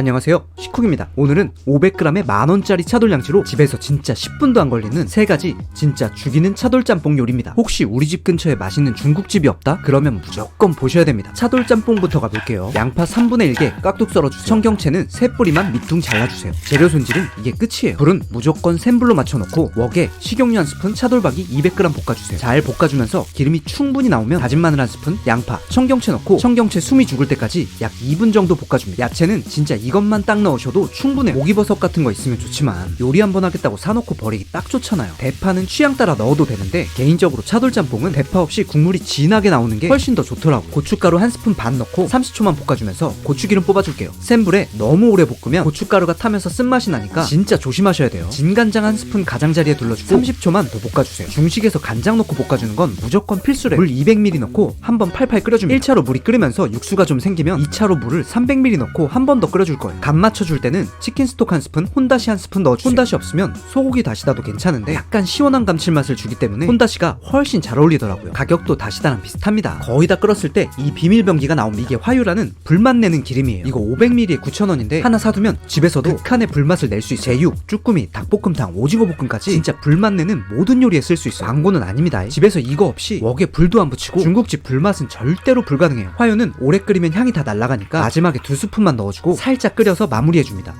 안녕하세요. 식쿡입니다. 오늘은 500g의 만원짜리 차돌양치로 집에서 진짜 10분도 안 걸리는 세 가지 진짜 죽이는 차돌짬뽕 요리입니다. 혹시 우리 집 근처에 맛있는 중국집이 없다? 그러면 무조건 보셔야 됩니다. 차돌짬뽕부터 가볼게요. 양파 3분의 1개 깍둑 썰어주세요. 청경채는 3뿌리만 밑둥 잘라주세요. 재료 손질은 이게 끝이에요. 불은 무조건 센 불로 맞춰놓고 웍에 식용유 한 스푼 차돌박이 200g 볶아주세요. 잘 볶아주면서 기름이 충분히 나오면 다진 마늘 한 스푼 양파 청경채 넣고 청경채 숨이 죽을 때까지 약 2분 정도 볶아줍니다. 야채는 진짜 이것만 딱 넣으셔도 충분해. 고기버섯 같은 거 있으면 좋지만 요리 한번 하겠다고 사놓고 버리기 딱 좋잖아요. 대파는 취향 따라 넣어도 되는데 개인적으로 차돌짬뽕은 대파 없이 국물이 진하게 나오는 게 훨씬 더 좋더라고. 고춧가루 한 스푼 반 넣고 30초만 볶아주면서 고추기름 뽑아줄게요. 센 불에 너무 오래 볶으면 고춧가루가 타면서 쓴맛이 나니까 진짜 조심하셔야 돼요. 진간장 한 스푼 가장자리에 둘러주고 30초만 더 볶아주세요. 중식에서 간장 넣고 볶아주는 건 무조건 필수래. 물 200ml 넣고 한 번 팔팔 끓여줍니다. 1차로 물이 끓으면서 육수가 좀 생기면 2차로 물을 300ml 넣고 한 번 더 끓여 줄 거예요. 간 맞춰줄 때는 치킨 스톡 한 스푼 혼다시 한 스푼 넣어주세요. 혼다시 없으면 소고기 다시다도 괜찮은데 약간 시원한 감칠맛을 주기 때문에 혼다시가 훨씬 잘 어울리더라고요. 가격도 다시다랑 비슷합니다. 거의 다 끓었을 때 이 비밀병기가 나옵니다. 이게 화유라는 불맛 내는 기름이에요. 이거 500ml에 9,000원인데 하나 사두면 집에서도 극한의 불맛을 낼 수 있어요. 제육, 쭈꾸미, 닭볶음탕, 오징어 볶음까지 진짜 불맛 내는 모든 요리에 쓸 수 있어요. 광고는 아닙니다. 집에서 이거 없이 웍에 불도 안 붙이고 중국집 불맛은 절대로 불가능해요. 화유는 오래 끓이면 향이 다 날아가니까 마지막에 두 스푼만 넣어주고 살짝 끓여서 마무리해줍니다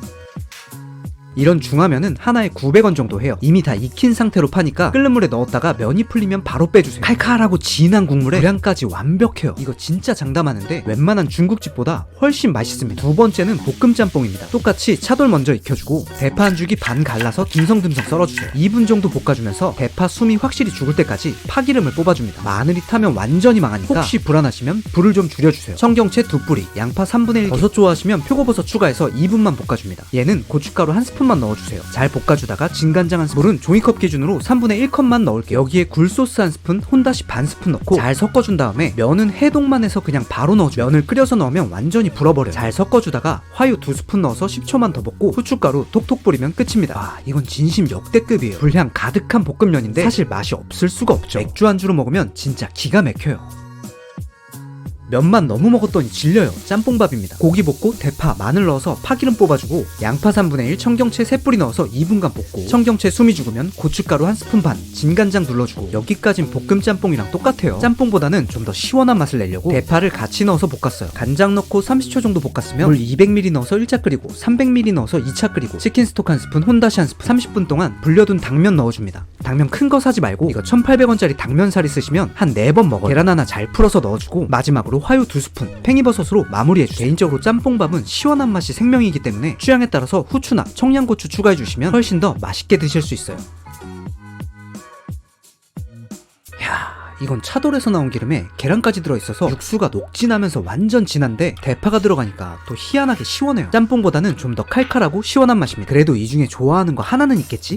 이런 중화면은 하나에 900원 정도 해요. 이미 다 익힌 상태로 파니까 끓는 물에 넣었다가 면이 풀리면 바로 빼주세요. 칼칼하고 진한 국물에 분량까지 완벽해요. 이거 진짜 장담하는데 웬만한 중국집보다 훨씬 맛있습니다. 두 번째는 볶음 짬뽕입니다. 똑같이 차돌 먼저 익혀주고 대파 한 줄기 반 갈라서 듬성듬성 썰어주세요. 2분 정도 볶아주면서 대파 숨이 확실히 죽을 때까지 파기름을 뽑아줍니다. 마늘이 타면 완전히 망하니까 혹시 불안하시면 불을 좀 줄여주세요. 청경채 두 뿌리, 양파 3분의 1 버섯 좋아하시면 표고버섯 추가해서 2분만 볶아줍니다. 얘는 고춧가루 한 스푼 만 넣어주세요. 잘 볶아주다가 진간장 한 스푼, 물은 종이컵 기준으로 3분의 1컵만 넣을게요. 여기에 굴소스 한 스푼, 혼다시 반 스푼 넣고 잘 섞어준 다음에 면은 해동만 해서 그냥 바로 넣어줘요. 면을 끓여서 넣으면 완전히 불어버려요. 잘 섞어주다가 화유 두 스푼 넣어서 10초만 더 볶고 후춧가루 톡톡 뿌리면 끝입니다. 와 이건 진심 역대급이에요. 불향 가득한 볶음면인데 사실 맛이 없을 수가 없죠. 맥주 안주로 먹으면 진짜 기가 막혀요. 면만 너무 먹었더니 질려요. 짬뽕밥입니다. 고기 볶고 대파, 마늘 넣어서 파기름 뽑아주고 양파 3분의 1, 청경채 3뿌리 넣어서 2분간 볶고 청경채 숨이 죽으면 고춧가루 한 스푼 반, 진간장 둘러주고 여기까진 볶음 짬뽕이랑 똑같아요. 짬뽕보다는 좀 더 시원한 맛을 내려고 대파를 같이 넣어서 볶았어요. 간장 넣고 30초 정도 볶았으면 물 200ml 넣어서 1차 끓이고 300ml 넣어서 2차 끓이고 치킨 스톡 한 스푼, 혼다시 한 스푼 30분 동안 불려둔 당면 넣어줍니다. 당면 큰 거 사지 말고 이거 1800원짜리 당면살이 쓰시면 한 4번 먹어요. 계란 하나 잘 풀어서 넣어주고 마지막으로 화유 두 스푼, 팽이버섯으로 마무리해주세요. 개인적으로 짬뽕밥은 시원한 맛이 생명이기 때문에 취향에 따라서 후추나 청양고추 추가해주시면 훨씬 더 맛있게 드실 수 있어요. 야, 이건 차돌에서 나온 기름에 계란까지 들어있어서 육수가 녹진하면서 완전 진한데 대파가 들어가니까 또 희한하게 시원해요. 짬뽕보다는 좀 더 칼칼하고 시원한 맛입니다. 그래도 이 중에 좋아하는 거 하나는 있겠지?